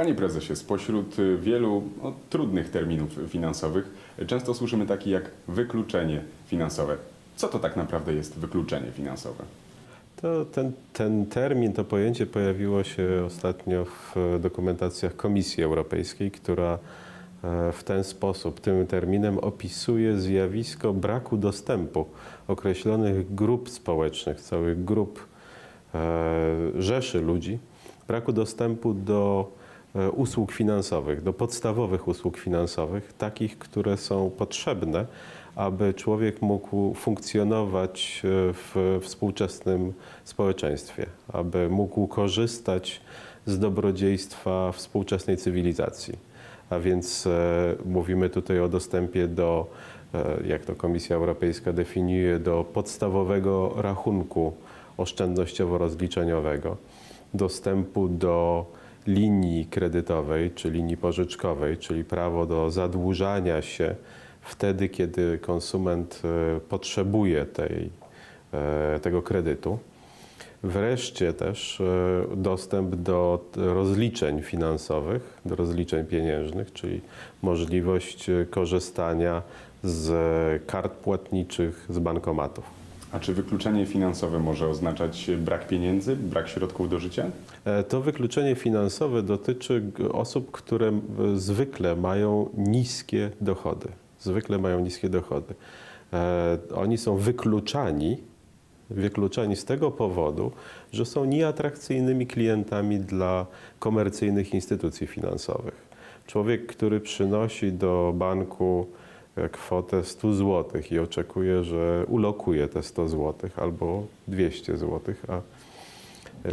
Panie prezesie, spośród y, wielu no, trudnych terminów finansowych y, często słyszymy taki jak wykluczenie finansowe. Co to tak naprawdę jest wykluczenie finansowe? To ten, ten termin, to pojęcie pojawiło się ostatnio w dokumentacjach Komisji Europejskiej, która e, w ten sposób, tym terminem opisuje zjawisko braku dostępu określonych grup społecznych, całych grup e, rzeszy ludzi, braku dostępu do usług finansowych, do podstawowych usług finansowych, takich, które są potrzebne, aby człowiek mógł funkcjonować e, w współczesnym społeczeństwie, aby mógł korzystać z dobrodziejstwa współczesnej cywilizacji. A więc e, mówimy tutaj o dostępie do, e, jak to Komisja Europejska definiuje, do podstawowego rachunku oszczędnościowo-rozliczeniowego, dostępu do linii kredytowej czy linii pożyczkowej, czyli prawo do zadłużania się wtedy, kiedy konsument e, potrzebuje tej, e, tego kredytu. Wreszcie też e, dostęp do rozliczeń finansowych, do rozliczeń pieniężnych, czyli możliwość korzystania z kart płatniczych, z bankomatów. A czy wykluczenie finansowe może oznaczać brak pieniędzy, brak środków do życia? E, To wykluczenie finansowe dotyczy osób, które zwykle mają niskie dochody. Zwykle mają niskie dochody. E, Oni są wykluczani, wykluczani z tego powodu, że są nieatrakcyjnymi klientami dla komercyjnych instytucji finansowych. Człowiek, który przynosi do banku kwotę 100 zł i oczekuje, że ulokuje te 100 zł albo 200 zł, a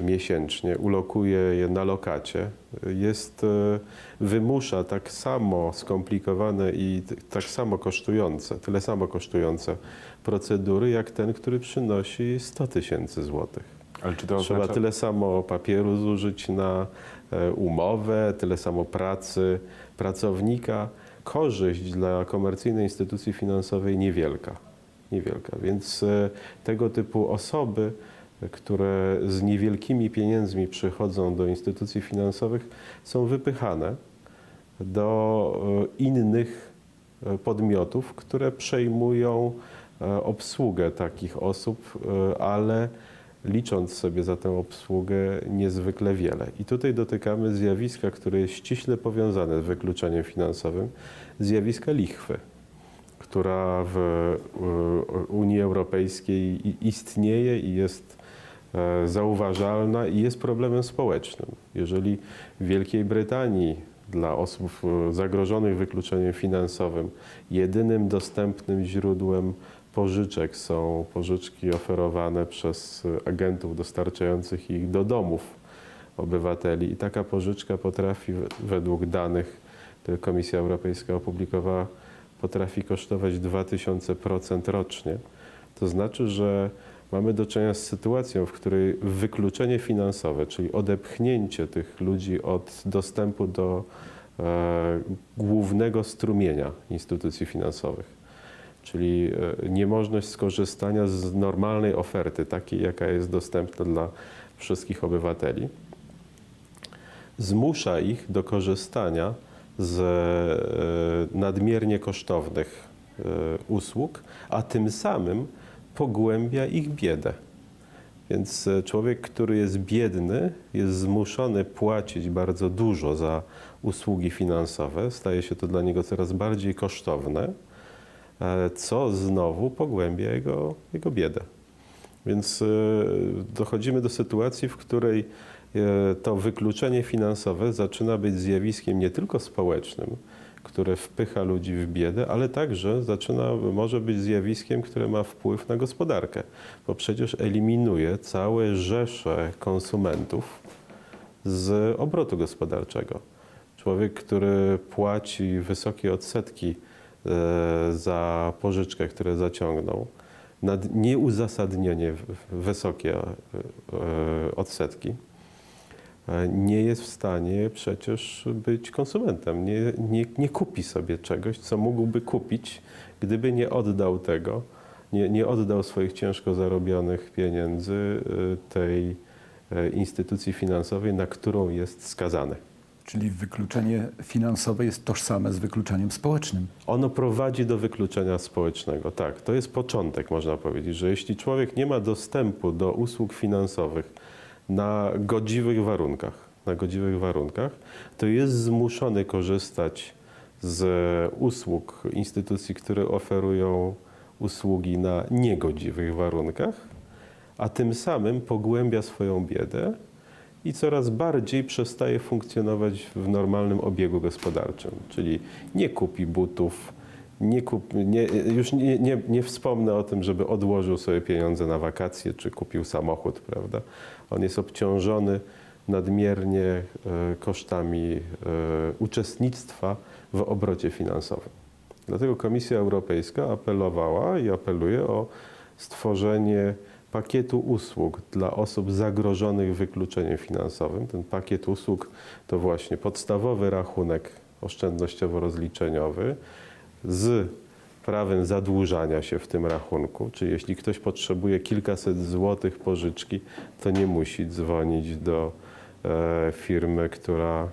miesięcznie, ulokuje je na lokacie, jest, e, wymusza tak samo skomplikowane i tak samo kosztujące, tyle samo kosztujące procedury, jak ten, który przynosi 100 tysięcy złotych. Ale czy to Trzeba oznacza... tyle samo papieru zużyć na e, umowę, tyle samo pracy pracownika. Korzyść dla komercyjnej instytucji finansowej niewielka. Niewielka. Więc e, tego typu osoby, które z niewielkimi pieniędzmi przychodzą do instytucji finansowych, są wypychane do e, innych e, podmiotów, które przejmują obsługę takich osób, ale licząc sobie za tę obsługę niezwykle wiele. I tutaj dotykamy zjawiska, które jest ściśle powiązane z wykluczeniem finansowym, zjawiska lichwy, która w e, Unii Europejskiej istnieje i jest e, zauważalna i jest problemem społecznym. Jeżeli w Wielkiej Brytanii dla osób e, zagrożonych wykluczeniem finansowym jedynym dostępnym źródłem pożyczek są pożyczki oferowane przez agentów dostarczających ich do domów obywateli i taka pożyczka potrafi we- według danych, które Komisja Europejska opublikowała, potrafi kosztować 2000% rocznie. To znaczy, że mamy do czynienia z sytuacją, w której wykluczenie finansowe, czyli odepchnięcie tych ludzi od dostępu do e, głównego strumienia instytucji finansowych, czyli e, niemożność skorzystania z normalnej oferty, takiej jaka jest dostępna dla wszystkich obywateli, zmusza ich do korzystania z e, nadmiernie kosztownych e, usług, a tym samym pogłębia ich biedę. Więc człowiek, który jest biedny, jest zmuszony płacić bardzo dużo za usługi finansowe, staje się to dla niego coraz bardziej kosztowne, co znowu pogłębia jego, jego biedę. Więc e, dochodzimy do sytuacji, w której e, to wykluczenie finansowe zaczyna być zjawiskiem nie tylko społecznym, które wpycha ludzi w biedę, ale także zaczyna, może być zjawiskiem, które ma wpływ na gospodarkę, bo przecież eliminuje całe rzesze konsumentów z obrotu gospodarczego. Człowiek, który płaci wysokie odsetki e, za pożyczkę, które zaciągnął, nad nieuzasadnienie wysokie e, e, odsetki, e, nie jest w stanie przecież być konsumentem. Nie, nie, nie kupi sobie czegoś, co mógłby kupić, gdyby nie oddał tego, nie, nie oddał swoich ciężko zarobionych pieniędzy e, tej e, instytucji finansowej, na którą jest skazany. Czyli wykluczenie finansowe jest tożsame z wykluczeniem społecznym. Ono prowadzi do wykluczenia społecznego. Tak, to jest początek, można powiedzieć, że jeśli człowiek nie ma dostępu do usług finansowych na godziwych warunkach, na godziwych warunkach, to jest zmuszony korzystać z usług instytucji, które oferują usługi na niegodziwych warunkach, a tym samym pogłębia swoją biedę i coraz bardziej przestaje funkcjonować w normalnym obiegu gospodarczym. Czyli nie kupi butów, nie kup, nie, już nie, nie, nie wspomnę o tym, żeby odłożył sobie pieniądze na wakacje czy kupił samochód, prawda? On jest obciążony nadmiernie e, kosztami e, uczestnictwa w obrocie finansowym. Dlatego Komisja Europejska apelowała i apeluje o stworzenie pakietu usług dla osób zagrożonych wykluczeniem finansowym. Ten pakiet usług to właśnie podstawowy rachunek oszczędnościowo-rozliczeniowy z prawem zadłużania się w tym rachunku, czyli jeśli ktoś potrzebuje kilkaset złotych pożyczki, to nie musi dzwonić do e, firmy, która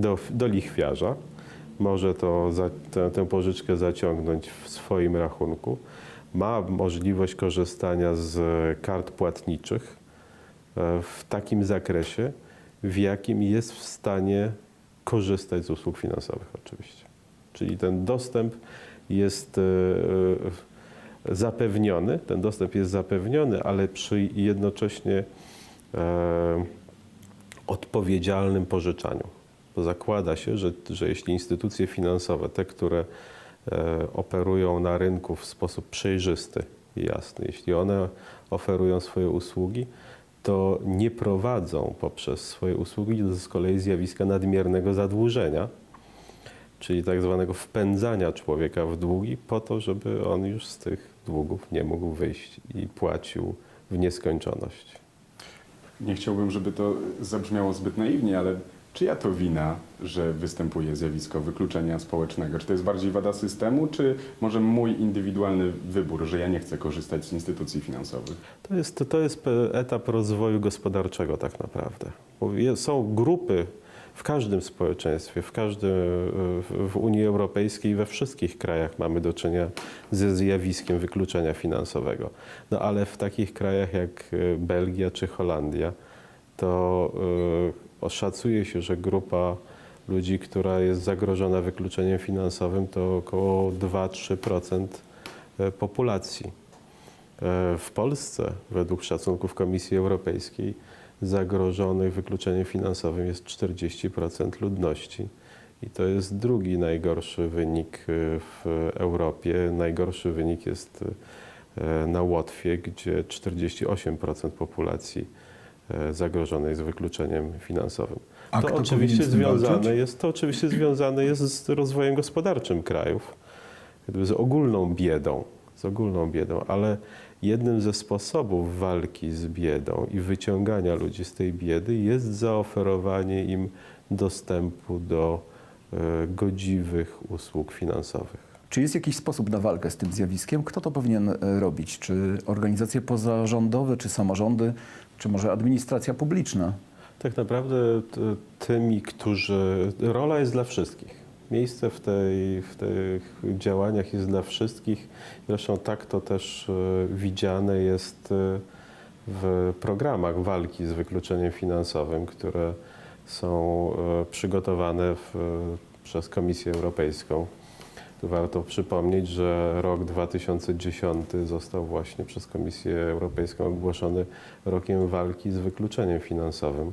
do, do lichwiarza. Może to za, tę, tę pożyczkę zaciągnąć w swoim rachunku. Ma możliwość korzystania z kart płatniczych e, w takim zakresie, w jakim jest w stanie korzystać z usług finansowych oczywiście. Czyli ten dostęp jest e, e, zapewniony, ten dostęp jest zapewniony, ale przy jednocześnie e, odpowiedzialnym pożyczaniu. Bo zakłada się, że, że jeśli instytucje finansowe, te, które e, operują na rynku w sposób przejrzysty i jasny, jeśli one oferują swoje usługi, to nie prowadzą poprzez swoje usługi do z kolei zjawiska nadmiernego zadłużenia, czyli tak zwanego wpędzania człowieka w długi po to, żeby on już z tych długów nie mógł wyjść i płacił w nieskończoność. Nie chciałbym, żeby to zabrzmiało zbyt naiwnie, ale czyja to wina, że występuje zjawisko wykluczenia społecznego? Czy to jest bardziej wada systemu, czy może mój indywidualny wybór, że ja nie chcę korzystać z instytucji finansowych? To jest, to jest etap rozwoju gospodarczego tak naprawdę. Są grupy w każdym społeczeństwie, w, każdym, w Unii Europejskiej, we wszystkich krajach mamy do czynienia ze zjawiskiem wykluczenia finansowego. No ale w takich krajach jak e, Belgia czy Holandia, to e, oszacuje się, że grupa ludzi, która jest zagrożona wykluczeniem finansowym, to około 2-3% e, populacji. E, W Polsce, według szacunków Komisji Europejskiej, zagrożonych wykluczeniem finansowym jest 40% ludności. I to jest drugi najgorszy wynik e, w Europie. Najgorszy wynik jest na Łotwie, gdzie 48% populacji zagrożonej jest wykluczeniem finansowym. A to oczywiście z związane jest, to oczywiście związane jest z rozwojem gospodarczym krajów, z ogólną biedą, z ogólną biedą, ale jednym ze sposobów walki z biedą i wyciągania ludzi z tej biedy jest zaoferowanie im dostępu do e, godziwych usług finansowych. Czy jest jakiś sposób na walkę z tym zjawiskiem? Kto to powinien e, robić? Czy organizacje pozarządowe, czy samorządy, czy może administracja publiczna? Tak naprawdę tymi, którzy. Rola jest dla wszystkich. Miejsce w, tej, w tych działaniach jest dla wszystkich. Zresztą tak to też e, widziane jest e, w programach walki z wykluczeniem finansowym, które są e, przygotowane w, przez Komisję Europejską. Tu warto przypomnieć, że rok 2010 został właśnie przez Komisję Europejską ogłoszony rokiem walki z wykluczeniem finansowym.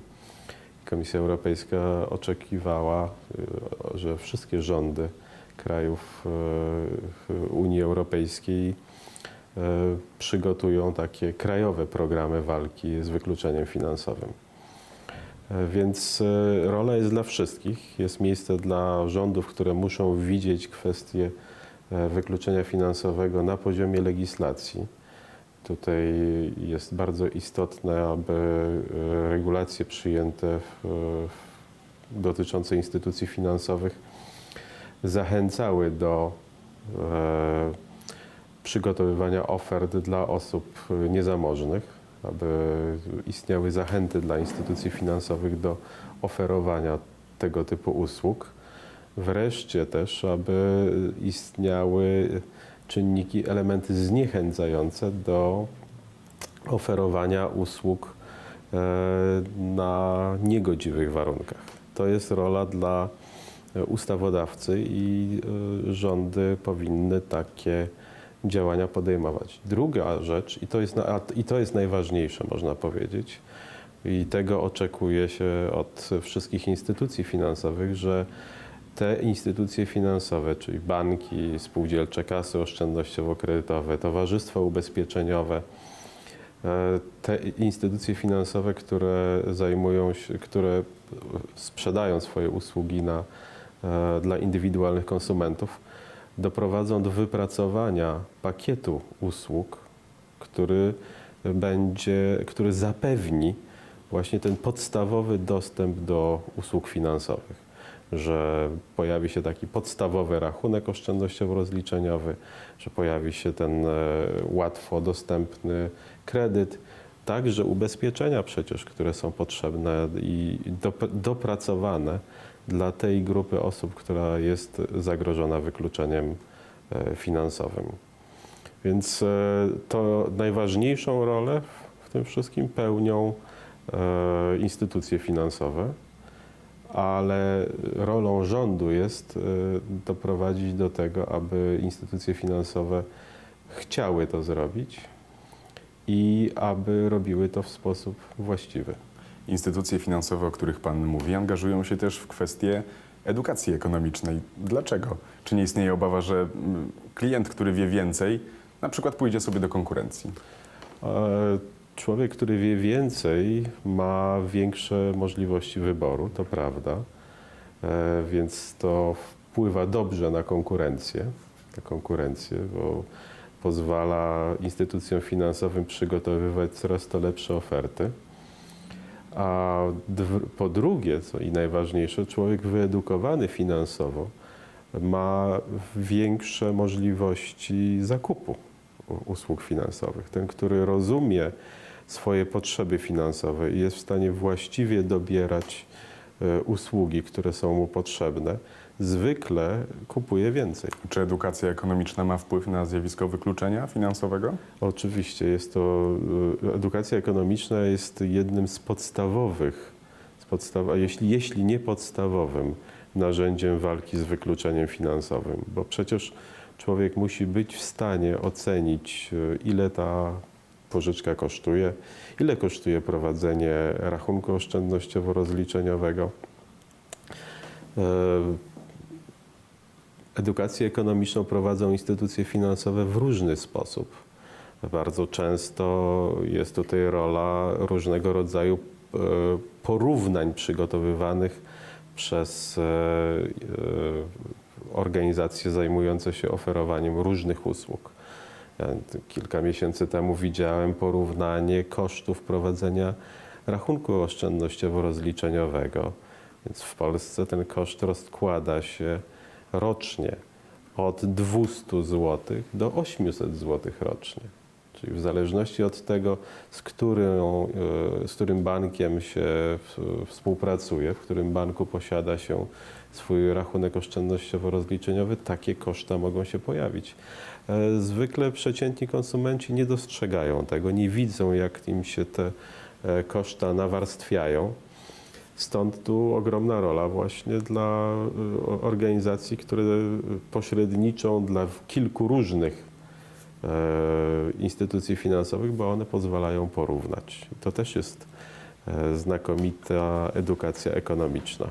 Komisja Europejska oczekiwała, y, że wszystkie rządy krajów y, Unii Europejskiej y, przygotują takie krajowe programy walki z wykluczeniem finansowym. E, Więc e, rola jest dla wszystkich. Jest miejsce dla rządów, które muszą widzieć kwestię e, wykluczenia finansowego na poziomie legislacji. Tutaj jest bardzo istotne, aby e, regulacje przyjęte w, w, dotyczące instytucji finansowych zachęcały do e, przygotowywania ofert dla osób niezamożnych, aby istniały zachęty dla instytucji finansowych do oferowania tego typu usług. Wreszcie też, aby istniały czynniki, elementy zniechęcające do oferowania usług e, na niegodziwych warunkach. To jest rola dla ustawodawcy i e, rządy powinny takie działania podejmować. Druga rzecz, i to jest, i to jest najważniejsze, można powiedzieć, i tego oczekuje się od wszystkich instytucji finansowych, że te instytucje finansowe, czyli banki, spółdzielcze kasy oszczędnościowo-kredytowe, towarzystwa ubezpieczeniowe, e, te instytucje finansowe, które zajmują się, które sprzedają swoje usługi na, e, dla indywidualnych konsumentów, doprowadzą do wypracowania pakietu usług, który będzie, który zapewni właśnie ten podstawowy dostęp do usług finansowych, że pojawi się taki podstawowy rachunek oszczędnościowo-rozliczeniowy, że pojawi się ten e, łatwo dostępny kredyt, także ubezpieczenia przecież, które są potrzebne i dop- dopracowane dla tej grupy osób, która jest zagrożona wykluczeniem e, finansowym. Więc e, to najważniejszą rolę w tym wszystkim pełnią e, instytucje finansowe, ale rolą rządu jest doprowadzić do tego, aby instytucje finansowe chciały to zrobić i aby robiły to w sposób właściwy. Instytucje finansowe, o których Pan mówi, angażują się też w kwestie edukacji ekonomicznej. Dlaczego? Czy nie istnieje obawa, że mm, klient, który wie więcej, na przykład pójdzie sobie do konkurencji? E, Człowiek, który wie więcej, ma większe możliwości wyboru, to prawda, E, więc to wpływa dobrze na konkurencję, na konkurencję, bo pozwala instytucjom finansowym przygotowywać coraz to lepsze oferty. A po drugie, co i najważniejsze, człowiek wyedukowany finansowo ma większe możliwości zakupu usług finansowych. Ten, który rozumie swoje potrzeby finansowe i jest w stanie właściwie dobierać e, usługi, które są mu potrzebne, zwykle kupuje więcej. Czy edukacja ekonomiczna ma wpływ na zjawisko wykluczenia finansowego? Oczywiście jest to, y, edukacja ekonomiczna jest jednym z podstawowych, z podstaw, a jeśli, jeśli nie podstawowym narzędziem walki z wykluczeniem finansowym, bo przecież człowiek musi być w stanie ocenić, y, ile ta pożyczka kosztuje, ile kosztuje prowadzenie rachunku oszczędnościowo-rozliczeniowego. Edukację ekonomiczną prowadzą instytucje finansowe w różny sposób. Bardzo często jest tutaj rola różnego rodzaju e, porównań przygotowywanych przez e, e, organizacje zajmujące się oferowaniem różnych usług. Ja kilka miesięcy temu widziałem porównanie kosztów prowadzenia rachunku oszczędnościowo-rozliczeniowego. Więc w Polsce ten koszt rozkłada się rocznie od 200 zł do 800 zł rocznie. Czyli w zależności od tego, z, którą, e, z którym bankiem się współpracuje, w którym banku posiada się swój rachunek oszczędnościowo-rozliczeniowy, takie koszta mogą się pojawić. E, Zwykle przeciętni konsumenci nie dostrzegają tego, nie widzą, jak im się te e, koszta nawarstwiają. Stąd tu ogromna rola właśnie dla y, organizacji, które pośredniczą dla kilku różnych e, instytucji finansowych, bo one pozwalają porównać. To też jest e, znakomita edukacja ekonomiczna.